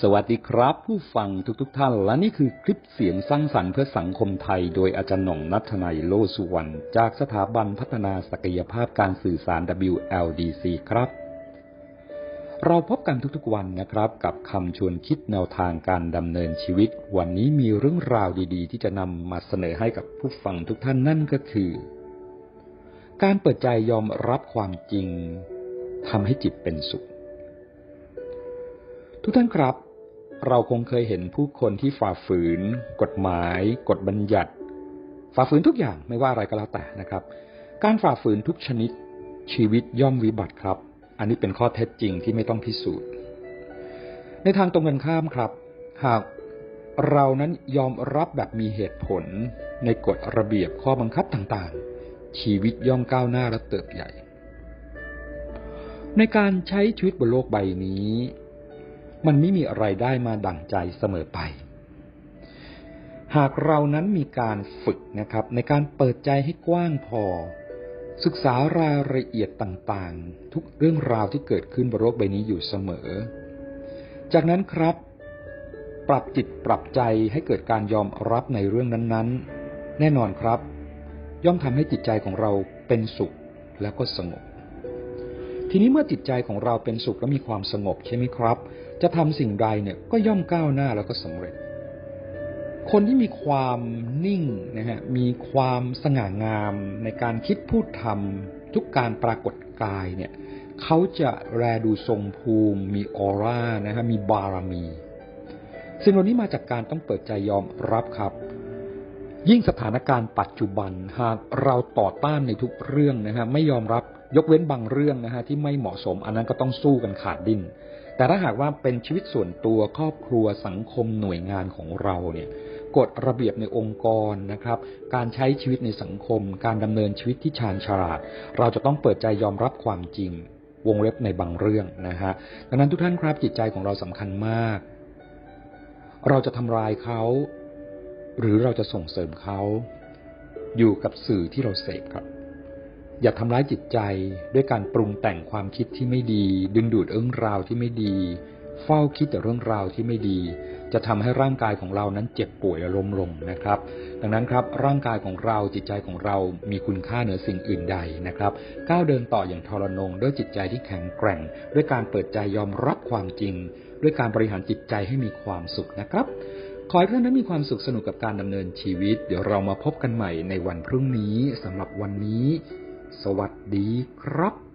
สวัสดีครับผู้ฟังทุกๆทท่านและนี่คือคลิปเสียงสร้างสรรค์เพื่อสังคมไทย โดยอาจารย์หน่องนัทนัยโลสุวรรณจากสถาบันพัฒนาศักยภาพการสื่อสาร WLDC ครับ เราพบกันทุกๆวันนะครับ กับคำชวนคิดแนวทางการดำเนินชีวิต วันนี้มีเรื่องราวดีๆ ที่จะนำมาเสนอให้กับผู้ฟังทุกท่านนั่นก็คือ การเปิดใจยอมรับความจริงทำให้จิตเป็นสุข ทุกท่านครับ เราคงเคยเห็นผู้คนที่ฝ่าฝืน กฎหมาย กฎบัญญัติ ฝ่าฝืนทุกอย่างไม่ว่าอะไรก็แล้วแต่นะครับ การฝ่าฝืนทุกชนิด ชีวิตย่อมวิบัติครับ อันนี้เป็นข้อเท็จจริงที่ไม่ต้องพิสูจน์ ในทางตรงกันข้ามครับ หากเรานั้นยอมรับแบบมีเหตุผลในกฎระเบียบข้อบังคับต่างๆ ชีวิตย่อมก้าวหน้าและเติบใหญ่ ในการใช้ชีวิตบนโลกใบนี้ มันไม่มีอะไรได้มาดั่งใจเสมอไป หากเรานั้นมีการฝึกนะครับ ในการเปิดใจให้กว้างพอ ศึกษารายละเอียดต่างๆ ทุกเรื่องราวที่เกิดขึ้นบนโลกใบนี้อยู่เสมอ จากนั้นครับ ปรับจิตปรับใจให้เกิดการยอมรับในเรื่องนั้นๆ แน่นอนครับ ย่อมทำให้จิตใจของเราเป็นสุขแล้วก็สงบ ทีนี้เมื่อจิตใจของเราเป็นสุขและมีความสงบใช่ไหมครับ จะทำสิ่งใดเนี่ยก็ย่อมก้าวหน้าแล้วก็สำเร็จ คนที่มีความนิ่งนะฮะมีความสง่างามในการคิดพูดทำทุกการปรากฏกายเนี่ยเขาจะแลดูทรงภูมิ มีออร่านะฮะมีบารมีสิ่งเหล่านี้มาจากการต้องเปิดใจยอมรับครับ ยิ่งสถานการณ์ปัจจุบันหากเราต่อต้านในทุกเรื่องนะฮะไม่ยอมรับ ยกเว้นบางเรื่องนะฮะที่ไม่เหมาะสมอันนั้นก็ต้องสู้กันขาดดิ้น แต่ถ้าหากว่าเป็นชีวิตส่วนตัวครอบครัวสังคมหน่วยงานของเราเนี่ยกฎระเบียบในองค์กรนะครับ การใช้ชีวิตในสังคม การดำเนินชีวิตที่ชาญฉลาด เราจะต้องเปิดใจยอมรับความจริง วงเล็บในบางเรื่องนะฮะดังนั้นทุกท่านครับจิตใจของเราสำคัญมาก เราจะทำลายเขา หรือเราจะส่งเสริมเขา อยู่กับสื่อที่เราเสพครับ อย่าทำร้ายจิตใจด้วยการปรุงแต่งความคิดที่ไม่ดี ดึงดูดเรื่องราวที่ไม่ดี เฝ้าคิดแต่เรื่องราวที่ไม่ดี จะทำให้ร่างกายของเรานั้นเจ็บป่วยและล้มลงนะครับ ดังนั้นครับร่างกายของเราจิตใจของเรามีคุณค่าเหนือสิ่งอื่นใดนะครับก้าวเดินต่ออย่างทรนงด้วยจิตใจที่แข็งแกร่ง ด้วยการเปิดใจยอมรับความจริง ด้วยการบริหารจิตใจให้มีความสุขนะครับขอให้ท่านนั้นมีความสุขสนุกกับการดำเนินชีวิต เดี๋ยวเรามาพบกันใหม่ในวันพรุ่งนี้สำหรับวันนี้ สวัสดีครับ